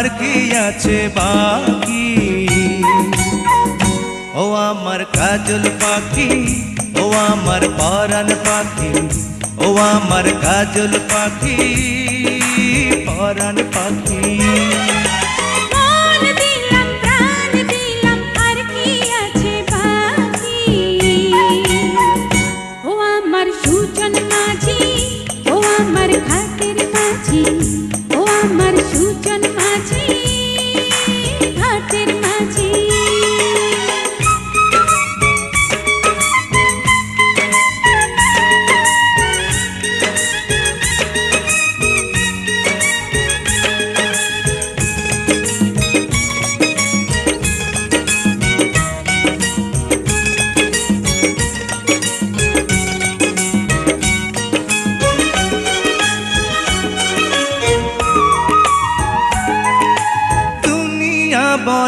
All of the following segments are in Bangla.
আর কি আছে বাকি? ও আমার কাজল পাখি, ও আমার পরাণ পাখি, ও আমার কাজল পাখি, পরাণ পাখি। ঘাটের মাঝি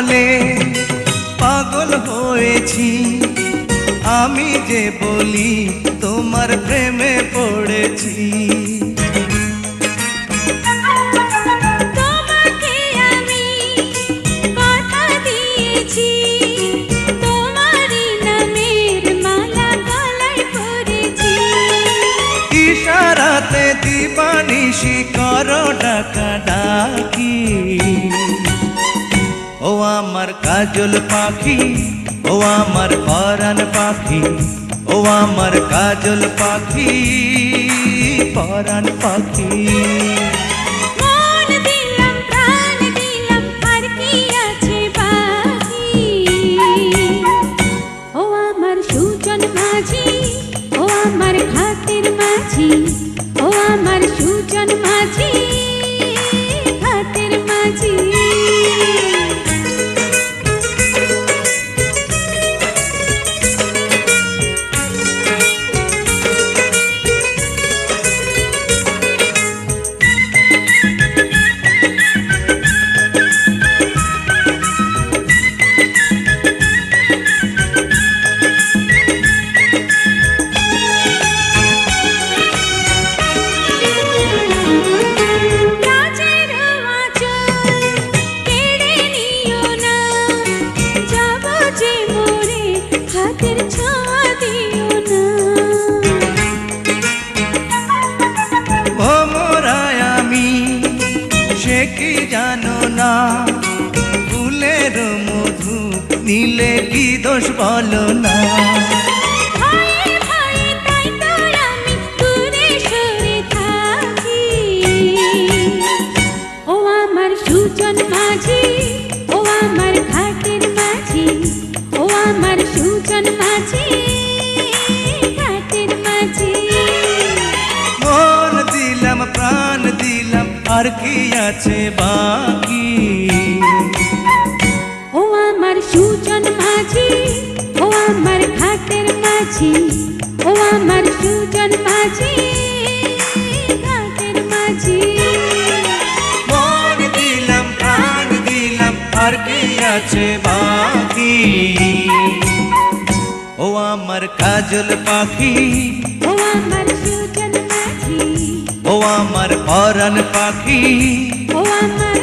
বলে পাগল হয়েছি। আমি যে বলি তোমার প্রেমে পড়েছি। ইশারাতে দিবানিশি করো ডাকা ডাকি। আমার কাজল পাখি, ও আমার পরাণ পাখি, ও আমার কাজল পাখি, পরাণ পাখি। সুজন মাঝি কি জানো না? ফুলের মধু নিলে কি দোষ বলো না? আর কি আছে বাকি? ও আমার সুজন মাঝি ও আমার ঘাটের মাঝি ও আমার সুজন মাঝি ঘাটের মাঝি। মন দিলাম প্রাণ দিলাম আর কি আছে বাকি আমার কাজল পাখি। ও আমার সুজন মাঝি ও আমার পরাণ পাখি। ও আমার